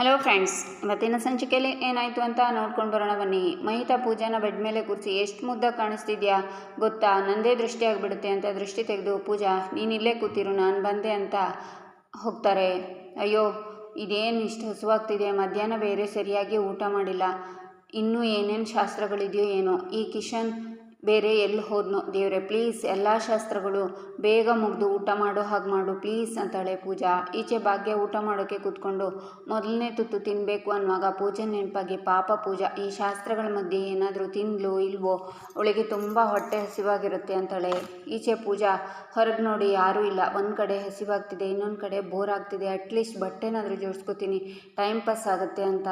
Hello friends ಇವತ್ತಿನ ಸಂಚಿಕೆಯಲ್ಲಿ ಏನಾಯಿತು ಅಂತ ನೋಡ್ಕೊಂಡು ಬರೋಣ ಬನ್ನಿ. ಮಹಿತಾ ಪೂಜಾನ ಬೆಡ್ ಮೇಲೆ ಕೂರಿಸಿ ಎಷ್ಟು ಮುದ್ದ ಕಾಣಿಸ್ತಿದ್ಯಾ? ಗೊತ್ತಾ? ನಂದೇ ದೃಷ್ಟಿ ಆಗಿಬಿಡುತ್ತೆ ಅಂತ ದೃಷ್ಟಿ ತೆಗೆದು, ಪೂಜಾ, ನೀನು ಇಲ್ಲೇ ಕೂತಿರು, ನಾನು ಬಂದೆ ಅಂತ ಹೋಗ್ತಾರೆ. ಅಯ್ಯೋ, ಇದೇನು ಇಷ್ಟು ಹಸುವಾಗ್ತಿದೆ? ಮಧ್ಯಾಹ್ನ ಬೇರೆ ಸರಿಯಾಗಿ ಊಟ ಮಾಡಿಲ್ಲ. ಇನ್ನೂ ಏನೇನು ಶಾಸ್ತ್ರಗಳಿದೆಯೋ ಏನೋ. ಈ ಕಿಶನ್ ಬೇರೆ ಎಲ್ಲಿ ಹೋದ್ನೋ. ದೇವರೇ ಪ್ಲೀಸ್ ಎಲ್ಲ ಶಾಸ್ತ್ರಗಳು, ಬೇಗ ಮುಗಿದು ಊಟ ಮಾಡೋ ಹಾಗೆ ಮಾಡು ಪ್ಲೀಸ್ ಅಂತಾಳೆ ಪೂಜಾ. ಈಚೆ ಭಾಗ್ಯ ಊಟ ಮಾಡೋಕ್ಕೆ ಕೂತ್ಕೊಂಡು ಮೊದಲನೇ ತುತ್ತು ತಿನ್ನಬೇಕು ಅನ್ನುವಾಗ ಪೂಜೆ ನೆನಪಾಗಿ ಪಾಪ ಪೂಜಾ, ಈ ಶಾಸ್ತ್ರಗಳ ಮಧ್ಯೆ ಏನಾದರೂ ತಿನ್ಲು ಇಲ್ವೋ, ಅವಳಿಗೆ ತುಂಬ ಹೊಟ್ಟೆ ಹಸಿವಾಗಿರುತ್ತೆ ಅಂತಾಳೆ. ಈಚೆ ಪೂಜಾ, ಹೊರಗೆ ನೋಡಿ ಯಾರೂ ಇಲ್ಲ. ಒಂದು ಕಡೆ ಹಸಿವಾಗ್ತಿದೆ, ಇನ್ನೊಂದು ಕಡೆ ಬೋರ್ ಆಗ್ತಿದೆ. ಅಟ್ಲೀಸ್ಟ್ ಬಟ್ಟೆನಾದರೂ ಜೋಡಿಸ್ಕೋತೀನಿ. ಟೈಮ್ ಪಾಸ್ ಆಗುತ್ತೆ ಅಂತ.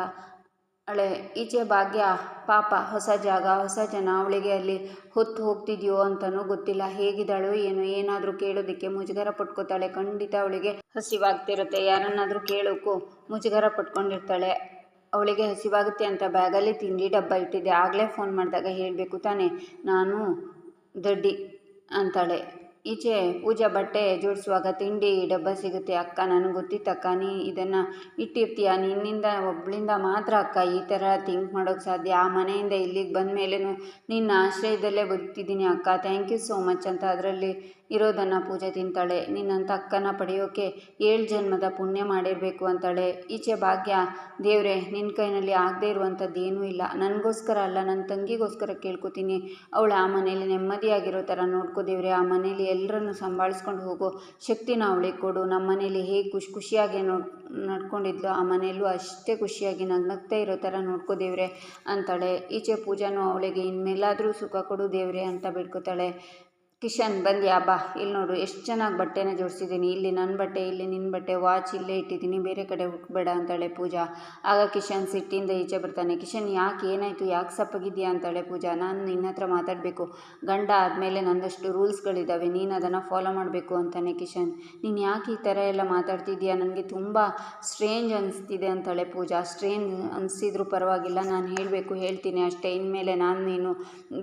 ಅಳೆ, ಈಚೆ ಭಾಗ್ಯ, ಪಾಪ, ಹೊಸ ಜಾಗ, ಹೊಸ ಜನ, ಅವಳಿಗೆ ಅಲ್ಲಿ ಹೊತ್ತು ಹೋಗ್ತಿದ್ಯೋ ಅಂತನೂ ಗೊತ್ತಿಲ್ಲ. ಹೇಗಿದ್ದಾಳೋ ಏನೋ, ಏನಾದರೂ ಕೇಳೋದಕ್ಕೆ ಮುಜುಗರ ಪಟ್ಕೋತಾಳೆ. ಖಂಡಿತ ಅವಳಿಗೆ ಹಸಿವಾಗ್ತಿರುತ್ತೆ. ಯಾರನ್ನಾದರೂ ಕೇಳೋಕ್ಕೂ ಮುಜುಗರ ಪಟ್ಕೊಂಡಿರ್ತಾಳೆ. ಅವಳಿಗೆ ಹಸಿವಾಗುತ್ತೆ ಅಂತ ಬ್ಯಾಗಲ್ಲಿ ತಿಂಡಿ ಡಬ್ಬ ಇಟ್ಟಿದ್ದೆ. ಆಗಲೇ ಫೋನ್ ಮಾಡಿದಾಗ ಹೇಳಬೇಕು ತಾನೇ, ನಾನು ದಡ್ಡಿ ಅಂತಾಳೆ. ಈಚೆ ಪೂಜಾ ಬಟ್ಟೆ ಜೋಡಿಸುವಾಗ ತಿಂಡಿ ಡಬ್ಬ ಸಿಗುತ್ತೆ. ಅಕ್ಕ, ನನಗೆ ಗೊತ್ತಿತ್ತಕ್ಕ ನೀ ಇದನ್ನು ಇಟ್ಟಿರ್ತೀಯ? ನಿನ್ನಿಂದ ಒಬ್ಬಳಿಂದ ಮಾತ್ರ ಅಕ್ಕ, ಈ ಥರ ಥಿಂಕ್ ಮಾಡೋಕ್ಕೆ ಸಾಧ್ಯ? ಆ ಮನೆಯಿಂದ ಇಲ್ಲಿಗೆ ಬಂದ ಮೇಲೆ ನಿನ್ನ ಆಶ್ರಯದಲ್ಲೇ ಬದುಕ್ತಿದ್ದೀನಿ ಅಕ್ಕ. ಥ್ಯಾಂಕ್ ಯು ಸೋ ಮಚ್ ಅಂತ ಅದರಲ್ಲಿ ಇರೋದನ್ನು ಪೂಜೆ ತಿಂತಾಳೆ. ನಿನ್ನಂಥ ಅಕ್ಕನ ಪಡೆಯೋಕೆ ಏಳು ಜನ್ಮದ ಪುಣ್ಯ ಮಾಡಿರಬೇಕು ಅಂತಾಳೆ. ಈಚೆ ಭಾಗ್ಯ, ದೇವ್ರೆ ನಿನ್ನ ಕೈನಲ್ಲಿ ಆಗದೇ ಇರುವಂಥದ್ದು ಏನೂ ಇಲ್ಲ. ನನಗೋಸ್ಕರ ಅಲ್ಲ ನನ್ನ ತಂಗಿಗೋಸ್ಕರ ಕೇಳ್ಕೊತೀನಿ. ಅವಳು ಆ ಮನೇಲಿ ನೆಮ್ಮದಿಯಾಗಿರೋ ಥರ ನೋಡ್ಕೋ ದೇವ್ರೆ, ಆ ಮನೇಲಿ ಎಲ್ಲರನ್ನು ಸಂಭಾಳಿಸ್ಕೊಂಡು ಹೋಗೋ ಶಕ್ತಿನ ಅವಳಿಗೆ ಕೊಡು. ನಮ್ಮ ಮನೇಲಿ ಹೇಗೆ ಖುಷಿ ಖುಷಿಯಾಗಿ ನೋಡ್ ನಡ್ಕೊಂಡಿದ್ಲು ಆ ಮನೆಯಲ್ಲೂ ಅಷ್ಟೇ ಖುಷಿಯಾಗಿ ನಗ್ನಗ್ತಾ ಇರೋ ಥರ ನೋಡ್ಕೋ ದೇವ್ರೆ ಅಂತಾಳೆ. ಈಚೆ ಪೂಜಾನು ಅವಳಿಗೆ ಇನ್ಮೇಲಾದರೂ ಸುಖ ಕೊಡು ದೇವ್ರೆ ಅಂತ ಬೇಡ್ಕೋತಾಳೆ. ಕಿಶನ್, ಬಂದ್ಯಾ, ಬಾ. ಇಲ್ಲಿ ನೋಡು, ಎಷ್ಟು ಚೆನ್ನಾಗಿ ಬಟ್ಟೆನ ಜೋಡಿಸಿದ್ದೀನಿ ಇಲ್ಲಿ ನನ್ನ ಬಟ್ಟೆ, ಇಲ್ಲಿ ನಿನ್ನ ಬಟ್ಟೆ, ವಾಚ್ ಇಲ್ಲೇ ಇಟ್ಟಿದ್ದೀನಿ ಬೇರೆ ಕಡೆ ಹುಟ್ಬೇಡ ಅಂತಾಳೆ ಪೂಜಾ. ಆಗ ಕಿಶನ್ ಸಿಟ್ಟಿಂದ ಈಚೆ ಬರ್ತಾನೆ. ಕಿಶನ್, ಯಾಕೆ ಏನಾಯಿತು? ಯಾಕೆ ಸಪ್ಪಗಿದ್ಯಾ ಅಂತಾಳೆ ಪೂಜಾ. ನಾನು ನಿನ್ನ ಹತ್ರ ಮಾತಾಡಬೇಕು. ಗಂಡ ಆದಮೇಲೆ ನಂದಷ್ಟು ರೂಲ್ಸ್ಗಳಿದ್ದಾವೆ ನೀನು ಅದನ್ನು ಫಾಲೋ ಮಾಡಬೇಕು ಅಂತಾನೆ ಕಿಶನ್. ನೀನು ಯಾಕೆ ಈ ಥರ ಎಲ್ಲ ಮಾತಾಡ್ತಿದ್ಯಾ? ನನಗೆ ತುಂಬ ಸ್ಟ್ರೇಂಜ್ ಅನಿಸ್ತಿದೆ ಅಂತಾಳೆ ಪೂಜಾ. ಸ್ಟ್ರೇಂಜ್ ಅನಿಸಿದ್ರೂ ಪರವಾಗಿಲ್ಲ. ನಾನು ಹೇಳಬೇಕು, ಹೇಳ್ತೀನಿ ಅಷ್ಟೇ. ಇನ್ಮೇಲೆ ನಾನು ನೀನು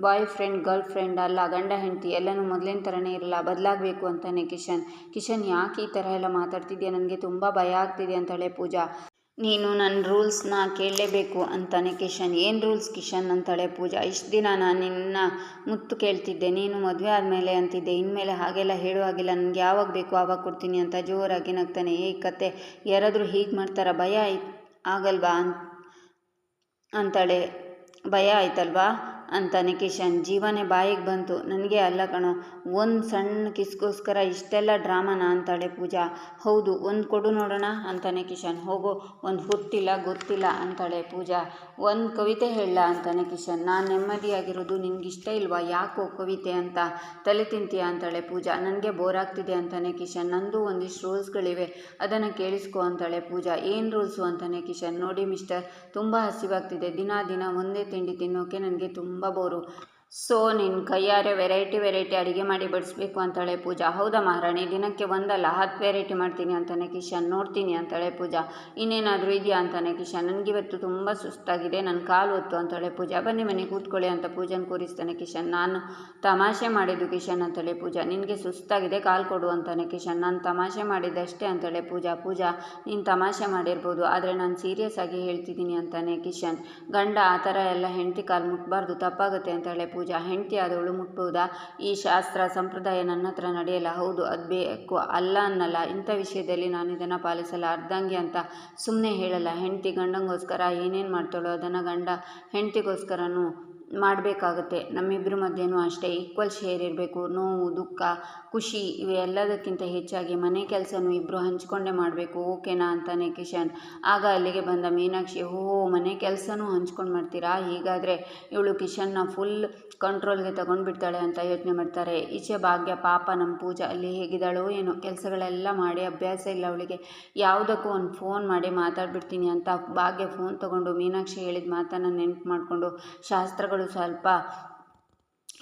ಬಾಯ್ ಫ್ರೆಂಡ್, ಗರ್ಲ್ ಫ್ರೆಂಡ್ ಅಲ್ಲ, ಗಂಡ, ಹೆಂಡತಿ ಎಲ್ಲನೂ ಮೊದಲಿನ ಥರನೇ ಇರಲ್ಲ, ಬದಲಾಗಬೇಕು ಅಂತಾನೆ ಕಿಶನ್. ಕಿಶನ್ ಯಾಕೆ ಈ ಥರ ಎಲ್ಲ ಮಾತಾಡ್ತಿದ್ಯಾ? ನನಗೆ ತುಂಬ ಭಯ ಆಗ್ತಿದೆ ಅಂತಾಳೆ ಪೂಜಾ. ನೀನು ನನ್ನ ರೂಲ್ಸ್ನ ಕೇಳಲೇಬೇಕು ಅಂತಾನೆ ಕಿಶನ್. ಏನು ರೂಲ್ಸ್ ಕಿಶನ್ ಅಂತಾಳೆ ಪೂಜಾ? ಇಷ್ಟು ದಿನ ನಾನು ನಿನ್ನ ಮುತ್ತು ಕೇಳ್ತಿದ್ದೆ. ನೀನು ಮದುವೆ ಆದಮೇಲೆ ಅಂತಿದ್ದೆ. ಇನ್ಮೇಲೆ ಹಾಗೆಲ್ಲ ಹೇಳುವಾಗಿಲ್ಲ ನನಗೆ ಯಾವಾಗ ಬೇಕು ಆವಾಗ ಕೊಡ್ತೀನಿ ಅಂತ ಜೋರಾಗಿ ನಗ್ತಾನೆ. ಏ ಕತೆ ಯಾರಾದರೂ ಹೀಗೆ ಮಾಡ್ತಾರ? ಭಯ ಆಗಲ್ವಾ ಅಂತ ಅಂತಾಳೆ. ಭಯ ಆಯ್ತಲ್ವಾ? ಅಂತಾನೆ ಕಿಶನ್, ಜೀವನೇ ಬಾಯಿಗೆ ಬಂತು. ನನಗೆ ಅಲ್ಲ ಕಣೋ, ಒಂದು ಸಣ್ಣ ಕಿಸ್ಗೋಸ್ಕರ ಇಷ್ಟೆಲ್ಲ ಡ್ರಾಮಾನ ಅಂತಾಳೆ ಪೂಜಾ. ಹೌದು, ಒಂದು ಕೊಡು ನೋಡೋಣ ಅಂತಾನೆ ಕಿಶನ್. ಹೋಗೋ, ಒಂದು ಹುಟ್ಟಿಲ್ಲ, ಗೊತ್ತಿಲ್ಲ ಅಂತಾಳೆ ಪೂಜಾ. ಒಂದು ಕವಿತೆ ಹೇಳಲ್ಲ ಅಂತಾನೆ ಕಿಶನ್. ನಾನು ನೆಮ್ಮದಿಯಾಗಿರೋದು ನಿನಗಿಷ್ಟ ಇಲ್ವಾ? ಯಾಕೋ ಕವಿತೆ ಅಂತ ತಲೆ ತಿಂತೀಯ ಅಂತಾಳೆ ಪೂಜಾ. ನನಗೆ ಬೋರ್ ಆಗ್ತಿದೆ ಅಂತಾನೆ ಕಿಶನ್. ನಂದು ಒಂದಿಷ್ಟು ರೂಲ್ಸ್ಗಳಿವೆ, ಅದನ್ನು ಕೇಳಿಸ್ಕೊ ಅಂತಾಳೆ ಪೂಜಾ. ಏನು ರೂಲ್ಸು ಅಂತಾನೆ ಕಿಶನ್? ನೋಡಿ ಮಿಸ್ಟರ್, ತುಂಬ ಹಸಿವಾಗ್ತಿದೆ. ದಿನ ದಿನ ಒಂದೇ ತಿಂಡಿ ತಿನ್ನೋಕೆ ನನಗೆ ತುಂಬ ಬೋರು. ಸೊ ನಿನ್ನ ಕೈಯಾರೆ ವೆರೈಟಿ ವೆರೈಟಿ ಅಡುಗೆ ಮಾಡಿ ಬಡಿಸ್ಬೇಕು ಅಂತಾಳೆ ಪೂಜಾ. ಹೌದಾ ಮಹಾರಾಣಿ? ದಿನಕ್ಕೆ ಒಂದಲ್ಲ, ಹತ್ತು ವೆರೈಟಿ ಮಾಡ್ತೀನಿ ಅಂತಾನೆ ಕಿಶನ್. ನೋಡ್ತೀನಿ ಅಂತಾಳೆ ಪೂಜಾ. ಇನ್ನೇನಾದರೂ ಇದೆಯಾ ಅಂತಾನೆ ಕಿಶನ್. ನನಗಿವತ್ತು ತುಂಬ ಸುಸ್ತಾಗಿದೆ ನನ್ನ ಕಾಲು ಹೊತ್ತು ಅಂತಾಳೆ ಪೂಜಾ. ಬನ್ನಿ ಮನೆ ಕೂತ್ಕೊಳ್ಳಿ ಅಂತ ಪೂಜನ್ ಕೂರಿಸ್ತಾನೆ ಕಿಶನ್. ನಾನು ತಮಾಷೆ ಮಾಡಿದ್ದು ಕಿಶನ್ ಅಂತಾಳೆ ಪೂಜಾ. ನಿನಗೆ ಸುಸ್ತಾಗಿದೆ, ಕಾಲು ಕೊಡು ಅಂತಾನೆ ಕಿಶನ್. ನಾನು ತಮಾಷೆ ಮಾಡಿದ್ದಷ್ಟೇ ಅಂತಾಳೆ ಪೂಜಾ. ಪೂಜಾ, ನೀನು ತಮಾಷೆ ಮಾಡಿರ್ಬೋದು, ಆದರೆ ನಾನು ಸೀರಿಯಸ್ ಆಗಿ ಹೇಳ್ತಿದ್ದೀನಿ ಅಂತಾನೆ ಕಿಶನ್. ಗಂಡ, ಆ ಥರ ಎಲ್ಲ ಹೆಂಡತಿ ಕಾಲು ಮುಟ್ಬಾರ್ದು, ತಪ್ಪಾಗುತ್ತೆ ಅಂತಾಳೆ ಪೂಜಾ. ಹೆಂಡತಿ ಆದವಳು ಮುಟ್ಟುವುದಾ? ಈ ಶಾಸ್ತ್ರ ಸಂಪ್ರದಾಯ ನನ್ನ ಹತ್ರ ನಡೆಯಲ್ಲ. ಹೌದು, ಅದು ಬೇಕು. ಅಲ್ಲ ಅನ್ನಲ್ಲ. ಇಂಥ ವಿಷಯದಲ್ಲಿ ನಾನು ಇದನ್ನು ಪಾಲಿಸಲ್ಲ. ಅರ್ಧಂಗಿ ಅಂತ ಸುಮ್ಮನೆ ಹೇಳಲ್ಲ. ಹೆಂಡತಿ ಗಂಡಂಗೋಸ್ಕರ ಏನೇನು ಮಾಡ್ತಾಳೋ ಅದನ್ನು ಗಂಡ ಹೆಂಡತಿಗೋಸ್ಕರನೂ ಮಾಡಬೇಕಾಗತ್ತೆ. ನಮ್ಮಿಬ್ಬರ ಮಧ್ಯೆನೂ ಅಷ್ಟೇ ಈಕ್ವಲ್ ಶೇರ್ ಇರಬೇಕು. ನೋವು, ದುಃಖ, ಖುಷಿ ಇವೆಲ್ಲದಕ್ಕಿಂತ ಹೆಚ್ಚಾಗಿ ಮನೆ ಕೆಲಸನೂ ಇಬ್ಬರು ಹಂಚಿಕೊಂಡೇ ಮಾಡಬೇಕು. ಓಕೆನಾ ಅಂತಾನೆ ಕಿಶನ್. ಆಗ ಅಲ್ಲಿಗೆ ಬಂದ ಮೀನಾಕ್ಷಿ ಓ ಮನೆ ಕೆಲಸನೂ ಹಂಚ್ಕೊಂಡು ಮಾಡ್ತೀರಾ? ಹೀಗಾದರೆ ಇವಳು ಕಿಶನ್ನ ಫುಲ್ ಕಂಟ್ರೋಲ್ಗೆ ತಗೊಂಡ್ಬಿಡ್ತಾಳೆ ಅಂತ ಯೋಚನೆ ಮಾಡ್ತಾರೆ. ಈಚೆ ಭಾಗ್ಯ, ಪಾಪ ನಮ್ಮ ಪೂಜಾ, ಅಲ್ಲಿ ಹೇಗಿದ್ದಾಳೋ ಏನೋ ಕೆಲಸಗಳೆಲ್ಲ ಮಾಡಿ ಅಭ್ಯಾಸ ಇಲ್ಲ ಅವಳಿಗೆ. ಯಾವುದಕ್ಕೂ ಒಂದು ಫೋನ್ ಮಾಡಿ ಮಾತಾಡ್ಬಿಡ್ತೀನಿ ಅಂತ ಭಾಗ್ಯ ಫೋನ್ ತಗೊಂಡು ಮೀನಾಕ್ಷಿ ಹೇಳಿದ ಮಾತನ್ನು ನೆನಪು ಮಾಡಿಕೊಂಡು ಶಾಸ್ತ್ರಗಳು ಸ್ವಲ್ಪ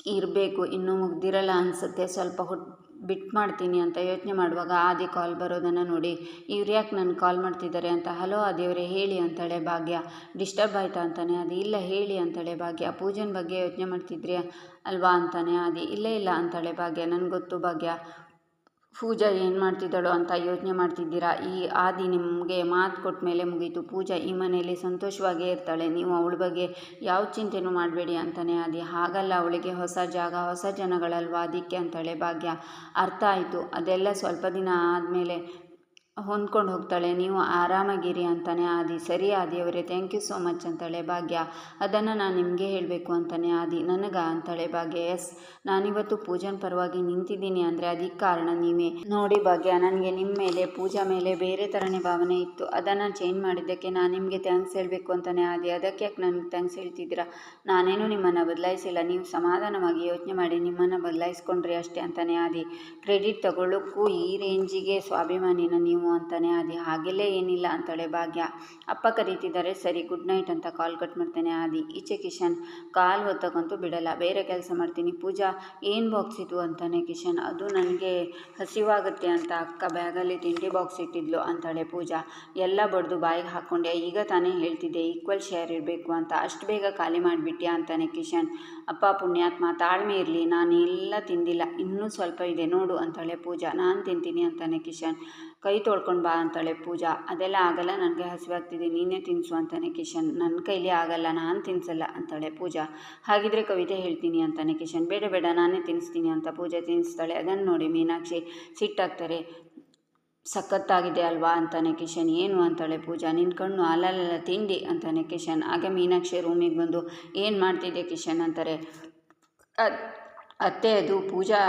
ಇರಬೇಕು, ಇನ್ನೂ ಮುಗ್ದಿರಲ್ಲ ಅನಿಸುತ್ತೆ. ಸ್ವಲ್ಪ ಹುಟ್ಟು ಬಿಟ್ ಮಾಡ್ತೀನಿ ಅಂತ ಯೋಚನೆ ಮಾಡುವಾಗ ಆದಿ ಕಾಲ್ ಬರೋದನ್ನು ನೋಡಿ, ಇವ್ರು ಯಾಕೆ ನನ್ನ ಕಾಲ್ ಮಾಡ್ತಿದ್ದಾರೆ ಅಂತ, ಹಲೋ ಆದಿಯವರೇ, ಹೇಳಿ ಅಂತಾಳೆ ಭಾಗ್ಯ. ಡಿಸ್ಟರ್ಬ್ ಆಯಿತಾ ಅಂತಾನೆ. ಅದು ಇಲ್ಲ, ಹೇಳಿ ಅಂತಾಳೆ ಭಾಗ್ಯ. ಪೂಜನ ಬಗ್ಗೆ ಯೋಚನೆ ಮಾಡ್ತಿದ್ರಿ ಅಲ್ವಾ ಅಂತಾನೆ. ಆದಿ ಇಲ್ಲೇ, ಇಲ್ಲ ಅಂತಾಳೆ ಭಾಗ್ಯ. ನನಗೆ ಗೊತ್ತು ಭಾಗ್ಯ. ಪೂಜಾ ಏನು ಮಾಡ್ತಿದ್ದಾಳೋ ಅಂತ ಯೋಚನೆ ಮಾಡ್ತಿದ್ದೀರಾ? ಈ ಆದಿ ನಿಮಗೆ ಮಾತು ಕೊಟ್ಟ ಮೇಲೆ ಮುಗೀತು. ಪೂಜಾ ಈ ಮನೆಯಲ್ಲಿ ಸಂತೋಷವಾಗೇ ಇರ್ತಾಳೆ. ನೀವು ಅವಳ ಬಗ್ಗೆ ಯಾವ ಚಿಂತೆನೂ ಮಾಡಬೇಡಿ ಅಂತಲೇ ಆದಿ. ಹಾಗಲ್ಲ, ಅವಳಿಗೆ ಹೊಸ ಜಾಗ, ಹೊಸ ಜನಗಳಲ್ವಾ? ಅದಕ್ಕೆ ಅಂತಾಳೆ ಭಾಗ್ಯ. ಅರ್ಥ ಆಯಿತು. ಅದೆಲ್ಲ ಸ್ವಲ್ಪ ದಿನ ಆದಮೇಲೆ ಹೊಂದ್ಕೊಂಡು ಹೋಗ್ತಾಳೆ. ನೀವು ಆರಾಮಾಗಿರಿ ಅಂತಾನೆ ಆದಿ. ಸರಿ ಆದಿಯವರೇ ಥ್ಯಾಂಕ್ ಯು ಸೋ ಮಚ್ ಅಂತಾಳೆ ಭಾಗ್ಯ. ಅದನ್ನು ನಾನು ನಿಮಗೆ ಹೇಳಬೇಕು ಅಂತಾನೆ ಆದಿ. ನನಗ ಅಂತಾಳೆ ಭಾಗ್ಯ ಎಸ್ ನಾನಿವತ್ತು ಪೂಜನ್ ಪರವಾಗಿ ನಿಂತಿದ್ದೀನಿ ಅಂದರೆ ಅದಕ್ಕೆ ಕಾರಣ ನೀವೇ. ನೋಡಿ ಭಾಗ್ಯ, ನನಗೆ ನಿಮ್ಮ ಮೇಲೆ, ಪೂಜಾ ಮೇಲೆ ಬೇರೆ ಥರನೇ ಭಾವನೆ ಇತ್ತು. ಅದನ್ನು ಚೇಂಜ್ ಮಾಡಿದ್ದಕ್ಕೆ ನಾನು ನಿಮಗೆ ಥ್ಯಾಂಕ್ಸ್ ಹೇಳಬೇಕು ಅಂತಾನೆ ಆದಿ. ಅದಕ್ಕೆ ಯಾಕೆ ನನಗೆ ಥ್ಯಾಂಕ್ಸ್ ಹೇಳ್ತಿದ್ದೀರಾ? ನಾನೇನು ನಿಮ್ಮನ್ನು ಬದಲಾಯಿಸಿಲ್ಲ. ನೀವು ಸಮಾಧಾನವಾಗಿ ಯೋಚನೆ ಮಾಡಿ ನಿಮ್ಮನ್ನು ಬದಲಾಯಿಸ್ಕೊಂಡ್ರಿ ಅಷ್ಟೇ ಅಂತಾನೆ ಆದಿ. ಕ್ರೆಡಿಟ್ ತಗೊಳ್ಳೋಕ್ಕೂ ಈ ರೇಂಜಿಗೆ ಸ್ವಾಭಿಮಾನಿನ ನೀವು ಅಂತಾನೆ, ಆದಿ ಹಾಗೆಲ್ಲೇ ಏನಿಲ್ಲ ಅಂತಾಳೆ ಭಾಗ್ಯ. ಅಪ್ಪ ಕರೀತಿದ್ದಾರೆ, ಸರಿ, ಗುಡ್ ನೈಟ್ ಅಂತ ಕಾಲ್ ಕಟ್ ಮಾಡ್ತಾನೆ, ಆದಿ, ಈಚೆ ಕಿಶನ್, ಕಾಲ್ ಹೊತ್ತಕ್ಕಂತೂ ಬಿಡಲ್ಲ, ಬೇರೆ ಕೆಲಸ ಮಾಡ್ತೀನಿ, ಪೂಜಾ, ಏನು ಬಾಕ್ಸ್ ಇದು ಅಂತಾನೆ ಕಿಶನ್. ಅದು ನನಗೆ ಹಸಿವಾಗುತ್ತೆ ಅಂತ ಅಕ್ಕ ಬ್ಯಾಗಲ್ಲಿ ತಿಂಡಿ ಬಾಕ್ಸ್ ಇಟ್ಟಿದ್ಲು ಅಂತಾಳೆ ಪೂಜಾ. ಎಲ್ಲ ಬಡ್ದು ಬಾಯಿಗೆ ಹಾಕ್ಕೊಂಡೆ ಈಗ ತಾನೇ ಹೇಳ್ತಿದ್ದೆ ಈಕ್ವಲ್ ಶೇರ್ ಇರಬೇಕು ಅಂತ, ಅಷ್ಟು ಬೇಗ ಖಾಲಿ ಮಾಡಿಬಿಟ್ಯಾ ಅಂತಾನೆ ಕಿಶನ್. ಅಪ್ಪ, ಪುಣ್ಯಾತ್ಮ, ತಾಳ್ಮೆ ಇರಲಿ ನಾನು ಎಲ್ಲ ತಿಂದಿಲ್ಲ, ಇನ್ನೂ ಸ್ವಲ್ಪ ಇದೆ, ನೋಡು ಅಂತಾಳೆ ಪೂಜಾ. ನಾನು ತಿಂತೀನಿ ಅಂತಾನೆ ಕಿಶನ್. ಕೈ ತೊಳ್ಕೊಂಡು ಬಾ ಅಂತಾಳೆ ಪೂಜಾ. ಅದೆಲ್ಲ ಆಗಲ್ಲ, ನನಗೆ ಹಸಿವಾಗ್ತಿದೆ, ನೀನೇ ತಿನ್ನಿಸು ಅಂತಾನೆ ಕಿಶನ್. ನನ್ನ ಕೈಲಿ ಆಗಲ್ಲ, ನಾನು ತಿನ್ಸಲ್ಲ ಅಂತಾಳೆ ಪೂಜಾ. ಹಾಗಿದ್ರೆ ಕವಿತೆ ಹೇಳ್ತೀನಿ ಅಂತಾನೆ ಕಿಶನ್. ಬೇಡ ಬೇಡ, ನಾನೇ ತಿನ್ನಿಸ್ತೀನಿ ಅಂತ ಪೂಜಾ ತಿನ್ನಿಸ್ತಾಳೆ ಅದನ್ನು ನೋಡಿ ಮೀನಾಕ್ಷಿ ಸಿಟ್ಟಾಗ್ತಾರೆ. ಸಖತ್ತಾಗಿದೆ ಅಲ್ವಾ ಅಂತಾನೆ ಕಿಶನ್. ಏನು ಅಂತಾಳೆ ಪೂಜಾ? ನಿನ್ನ ಕಣ್ಣು ಅಲ್ಲಲ್ಲ ತಿಂಡಿ ಅಂತಾನೆ ಕಿಶನ್. ಆಗ ಮೀನಾಕ್ಷಿ ರೂಮಿಗೆ ಬಂದು, ಏನು ಮಾಡ್ತಿದ್ದೆ ಕಿಶನ್? ಅಂತಾರೆ. ಅತ್ತೆ ಅದು ಪೂಜಾ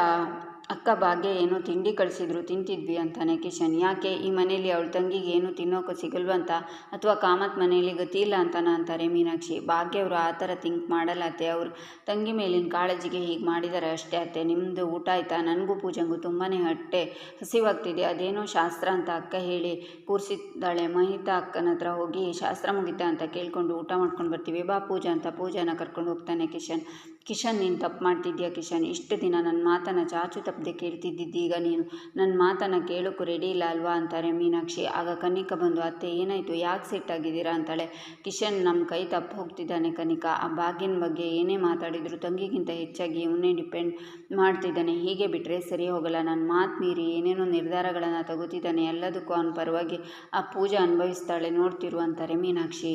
ಅಕ್ಕ ಭಾಗ್ಯ ಏನೋ ತಿಂಡಿ ಕಳಿಸಿದ್ರು, ತಿಂತಿದ್ವಿ ಅಂತಾನೆ ಕಿಶನ್. ಯಾಕೆ? ಈ ಮನೇಲಿ ಅವಳ ತಂಗಿಗೆ ಏನು ತಿನ್ನೋಕೆ ಸಿಗಲ್ವಂತ ಅಥವಾ ಕಾಮತ್ ಮನೆಯಲ್ಲಿ ಗತಿ ಇಲ್ಲ ಅಂತಾನ ಅಂತಾರೆ ಮೀನಾಕ್ಷಿ. ಭಾಗ್ಯ ಅವರು ಆ ಥರ ಥಿಂಕ್ ಮಾಡಲ್ಲ ಅತ್ತೆ ಅವರು ತಂಗಿ ಮೇಲಿನ ಕಾಳಜಿಗೆ ಹೀಗೆ ಮಾಡಿದ್ದಾರೆ ಅಷ್ಟೇ ಅತ್ತೆ. ನಿಮ್ಮದು ಊಟ ಆಯಿತಾ? ನನಗೂ ಪೂಜೆಗೂ ತುಂಬಾ ಹಟ್ಟೆ ಹಸಿವಾಗ್ತಿದೆ. ಅದೇನೋ ಶಾಸ್ತ್ರ ಅಂತ ಅಕ್ಕ ಹೇಳಿ ಕೂರಿಸಿದ್ದಾಳೆ. ಮಹಿತಾ ಅಕ್ಕನ ಹತ್ರ ಹೋಗಿ ಶಾಸ್ತ್ರ ಮುಗಿತಾ ಅಂತ ಕೇಳಿಕೊಂಡು ಊಟ ಮಾಡ್ಕೊಂಡು ಬರ್ತೀವಿ. ಬಾ ಪೂಜಾ ಅಂತ ಪೂಜಾನ ಕರ್ಕೊಂಡು ಹೋಗ್ತಾನೆ ಕಿಶನ್. ಕಿಶನ್, ನೀನು ತಪ್ಪು ಮಾಡ್ತಿದ್ಯಾ ಕಿಶನ್? ಇಷ್ಟು ದಿನ ನನ್ನ ಮಾತನ್ನು ಚಾಚು ತಪ್ಪದೆ ಕೇಳ್ತಿದ್ದಿದ್ದೀಗ ನೀನು. ನನ್ನ ಮಾತನ್ನು ಕೇಳೋಕ್ಕೂ ರೆಡಿ ಇಲ್ಲ ಅಲ್ವಾ ಅಂತಾರೆ ಮೀನಾಕ್ಷಿ. ಆಗ ಕನಿಕ ಬಂದು, ಅತ್ತೆ, ಏನಾಯಿತು? ಯಾಕೆ ಸಿಟ್ಟಾಗಿದ್ದೀರಾ ಅಂತಾಳೆ. ಕಿಶನ್ ನಮ್ಮ ಕೈ ತಪ್ಪು ಹೋಗ್ತಿದ್ದಾನೆ ಕನಿಕಾ. ಆ ಭಾಗ್ಯನ ಬಗ್ಗೆ ಏನೇ ಮಾತಾಡಿದ್ರು ತಂಗಿಗಿಂತ ಹೆಚ್ಚಾಗಿ ಇವನ್ನೇ ಡಿಪೆಂಡ್ ಮಾಡ್ತಿದ್ದಾನೆ. ಹೀಗೆ ಬಿಟ್ಟರೆ ಸರಿ ಹೋಗಲ್ಲ. ನನ್ನ ಮಾತು ಮೀರಿ ಏನೇನೋ ನಿರ್ಧಾರಗಳನ್ನು ತಗೋತಿದ್ದಾನೆ. ಎಲ್ಲದಕ್ಕೂ ಅವನ ಪರವಾಗಿ ಆ ಪೂಜೆ ಅನುಭವಿಸ್ತಾಳೆ ನೋಡ್ತಿರು ಅಂತಾರೆ ಮೀನಾಕ್ಷಿ.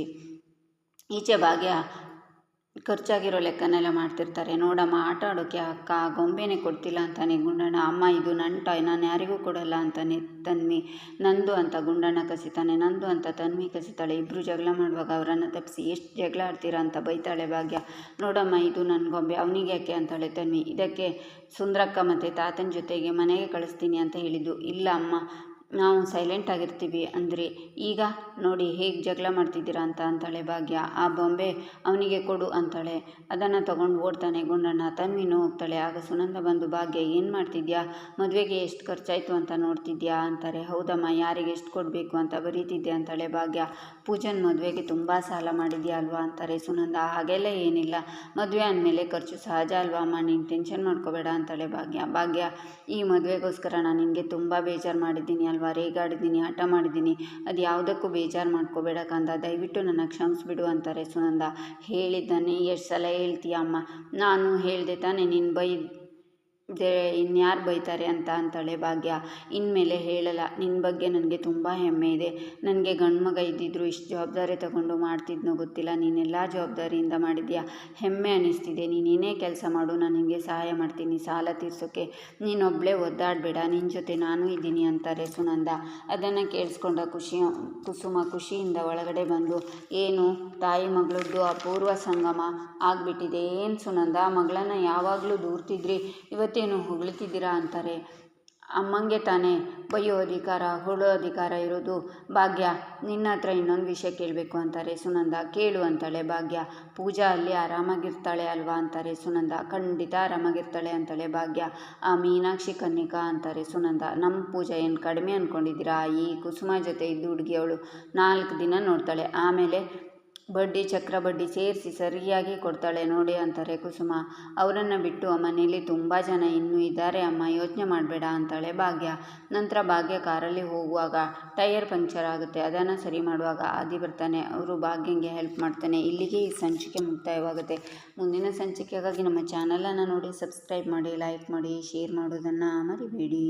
ಈಚೆ ಭಾಗ್ಯ ಖರ್ಚಾಗಿರೋ ಲೆಕ್ಕನೆಲ್ಲ ಮಾಡ್ತಿರ್ತಾರೆ. ನೋಡಮ್ಮ, ಆಟ ಆಡೋಕ್ಕೆ ಅಕ್ಕ ಗೊಂಬೆನೇ ಕೊಡ್ತಿಲ್ಲ ಅಂತಾನೆ ಗುಂಡಣ್ಣ. ಅಮ್ಮ, ಇದು ನನ್ನ ಟಾಯ್, ನಾನು ಯಾರಿಗೂ ಕೊಡಲ್ಲ ಅಂತಾನೆ ತನ್ವಿ. ನಂದು ಅಂತ ಗುಂಡಣ್ಣ ಕಸಿತಾನೆ, ನಂದು ಅಂತ ತನ್ವಿ ಕಸಿತಾಳೆ. ಇಬ್ಬರು ಜಗಳ ಮಾಡುವಾಗ ಅವರನ್ನು ತಪ್ಪಿಸಿ ಎಷ್ಟು ಜಗಳ ಆಡ್ತೀರಾ ಅಂತ ಬೈತಾಳೆ ಭಾಗ್ಯ. ನೋಡಮ್ಮ, ಇದು ನನ್ನ ಗೊಂಬೆ, ಅವನಿಗೆ ಯಾಕೆ ಅಂತಾಳೆ ತನ್ವಿ. ಇದಕ್ಕೆ ಸುಂದ್ರಕ್ಕ ಮತ್ತು ತಾತನ ಜೊತೆಗೆ ಮನೆಗೆ ಕಳಿಸ್ತೀನಿ ಅಂತ ಹೇಳಿದ್ದು. ಇಲ್ಲ ಅಮ್ಮ ನಾವು ಸೈಲೆಂಟ್ ಆಗಿರ್ತೀವಿ ಅಂದರೆ, ಈಗ ನೋಡಿ ಹೇಗೆ ಜಗಳ ಮಾಡ್ತಿದ್ದೀರಾ ಅಂತ ಅಂತಾಳೆ ಭಾಗ್ಯ. ಆ ಬೊಂಬೆ ಅವನಿಗೆ ಕೊಡು ಅಂತಾಳೆ. ಅದನ್ನು ತಗೊಂಡು ಓಡ್ತಾನೆ ಗುಂಡಣ್ಣ ತನ್ವಿನೂ ಹೋಗ್ತಾಳೆ. ಆಗ ಸುನಂದ ಬಂದು, ಭಾಗ್ಯ, ಏನು ಮಾಡ್ತಿದ್ಯಾ? ಮದುವೆಗೆ ಎಷ್ಟು ಖರ್ಚಾಯಿತು ಅಂತ ನೋಡ್ತಿದ್ಯಾ? ಅಂತಾರೆ. ಹೌದಮ್ಮ, ಯಾರಿಗೆ ಎಷ್ಟು ಕೊಡಬೇಕು ಅಂತ ಬರೀತಿದ್ದೆ ಅಂತಾಳೆ ಭಾಗ್ಯ. ಪೂಜನ್, ಮದುವೆಗೆ ತುಂಬ ಸಾಲ ಮಾಡಿದ್ಯಾ ಅಲ್ವಾ? ಅಂತಾರೆ ಸುನಂದ. ಹಾಗೆಲ್ಲ ಏನಿಲ್ಲ. ಮದುವೆ ಅಂದಮೇಲೆ ಖರ್ಚು ಸಹಜ ಅಲ್ವಾ ಅಮ್ಮ? ನೀನು ಟೆನ್ಷನ್ ಮಾಡ್ಕೋಬೇಡ ಅಂತಾಳೆ ಭಾಗ್ಯ. ಭಾಗ್ಯ, ಈ ಮದುವೆಗೋಸ್ಕರ ನಾನು ನಿನಗೆ ತುಂಬ ಬೇಜಾರು ಮಾಡಿದ್ದೀನಿ ಅಲ್ವಾ? ರೇಗಾಡಿದ್ದೀನಿ ಹಠ ಮಾಡಿದ್ದೀನಿ. ಅದು ಯಾವುದಕ್ಕೂ ಬೇಜಾರು ಮಾಡ್ಕೋಬೇಡ ಕಂದ. ದಯವಿಟ್ಟು ನನ್ನ ಕ್ಷಮಿಸ್ಬಿಡು ಅಂತಾರೆ ಸುನಂದ. ಹೇಳಿದ್ದಾನೆ, ಎಷ್ಟು ಸಲ ಹೇಳ್ತೀಯ ಅಮ್ಮ? ನಾನು ಹೇಳಿದೆ ತಾನೇ, ನೀನು ಬೈ ದೇ, ಇನ್ಯಾರು ಬೈತಾರೆ ಅಂತ ಅಂತಾಳೆ ಭಾಗ್ಯ. ಇನ್ಮೇಲೆ ಹೇಳಲ್ಲ ನಿನ್ನ ಬಗ್ಗೆ ನನಗೆ ತುಂಬ ಹೆಮ್ಮೆ ಇದೆ. ನನಗೆ ಗಂಡು ಮಗ ಇದ್ದಿದ್ರು ಇಷ್ಟು ಜವಾಬ್ದಾರಿ ತಗೊಂಡು ಮಾಡ್ತಿದ್ನೋ ಗೊತ್ತಿಲ್ಲ. ನೀನೆಲ್ಲ ಜವಾಬ್ದಾರಿಯಿಂದ ಮಾಡಿದ್ಯಾ? ಹೆಮ್ಮೆ ಅನ್ನಿಸ್ತಿದೆ ನೀನೇನೇ ಕೆಲಸ ಮಾಡು, ನಾನು ನಿನಗೆ ಸಹಾಯ ಮಾಡ್ತೀನಿ. ಸಾಲ ತೀರ್ಸೋಕ್ಕೆ ನೀನೊಬ್ಬಳೇ ಒದ್ದಾಡಬೇಡ. ನಿನ್ನ ಜೊತೆ ನಾನು ಇದ್ದೀನಿ ಅಂತಾರೆ ಸುನಂದ. ಅದನ್ನು ಕೇಳಿಸ್ಕೊಂಡ ಖುಷಿ, ಕುಸುಮ ಖುಷಿಯಿಂದ ಒಳಗಡೆ ಬಂದು, ಏನು? ತಾಯಿ ಮಗಳದ್ದು ಅಪೂರ್ವ ಸಂಗಮ ಆಗಿಬಿಟ್ಟಿದೆ. ಏನು ಸುನಂದ? ಮಗಳನ್ನು ಯಾವಾಗಲೂ ದೂರ್ತಿದ್ರಿ. ಇವತ್ತು ಏನು ಹೊಗಳ್ತಿದ್ದೀರಾ ಅಂತಾರೆ. ಅಮ್ಮಂಗೆ ತಾನೇ ಬೈಯೋ ಅಧಿಕಾರ ಹೊಡೋ ಅಧಿಕಾರ ಇರೋದು ಭಾಗ್ಯ. ನಿನ್ನ ಹತ್ರ ಇನ್ನೊಂದು ವಿಷಯ ಕೇಳಬೇಕು ಅಂತಾರೆ ಸುನಂದ. ಕೇಳು ಅಂತಾಳೆ ಭಾಗ್ಯ. ಪೂಜಾ ಅಲ್ಲಿ ಆರಾಮಾಗಿರ್ತಾಳೆ ಅಲ್ವಾ ಅಂತಾರೆ ಸುನಂದ. ಖಂಡಿತ ಆರಾಮಾಗಿರ್ತಾಳೆ ಅಂತಾಳೆ ಭಾಗ್ಯ. ಆ ಮೀನಾಕ್ಷಿ ಕನ್ನಿಕಾ ಅಂತಾರೆ ಸುನಂದ. ನಮ್ಮ ಪೂಜಾ ಏನು ಕಡಿಮೆ ಅಂದ್ಕೊಂಡಿದ್ದೀರಾ ಈ ಕುಸುಮ ಜೊತೆ ಇದ್ದು ಹುಡುಗಿ ಅವಳು ನಾಲ್ಕು ದಿನ ನೋಡ್ತಾಳೆ. ಆಮೇಲೆ ಬಡ್ಡಿ ಚಕ್ರ ಬಡ್ಡಿ ಸೇರಿಸಿ ಸರಿಯಾಗಿ ಕೊಡ್ತಾಳೆ ನೋಡಿ ಅಂತಾರೆ ಕುಸುಮ. ಅವರನ್ನು ಬಿಟ್ಟು ಆ ಮನೆಯಲ್ಲಿ ತುಂಬ ಜನ ಇನ್ನೂ ಇದ್ದಾರೆ. ಅಮ್ಮ, ಯೋಚನೆ ಮಾಡಬೇಡ ಅಂತಾಳೆ ಭಾಗ್ಯ. ನಂತರ ಭಾಗ್ಯ ಕಾರಲ್ಲಿ ಹೋಗುವಾಗ ಟೈರ್ ಪಂಕ್ಚರ್ ಆಗುತ್ತೆ. ಅದನ್ನು ಸರಿ ಮಾಡುವಾಗ ಆದಿ ಬರ್ತಾನೆ. ಅವರು ಭಾಗ್ಯಂಗೆ ಹೆಲ್ಪ್ ಮಾಡ್ತಾನೆ. ಇಲ್ಲಿಗೆ ಈ ಸಂಚಿಕೆ ಮುಕ್ತಾಯವಾಗುತ್ತೆ. ಮುಂದಿನ ಸಂಚಿಕೆಗಾಗಿ ನಮ್ಮ ಚಾನಲನ್ನು ನೋಡಿ, ಸಬ್ಸ್ಕ್ರೈಬ್ ಮಾಡಿ, ಲೈಕ್ ಮಾಡಿ, ಶೇರ್ ಮಾಡೋದನ್ನು ಮರಿಬೇಡಿ.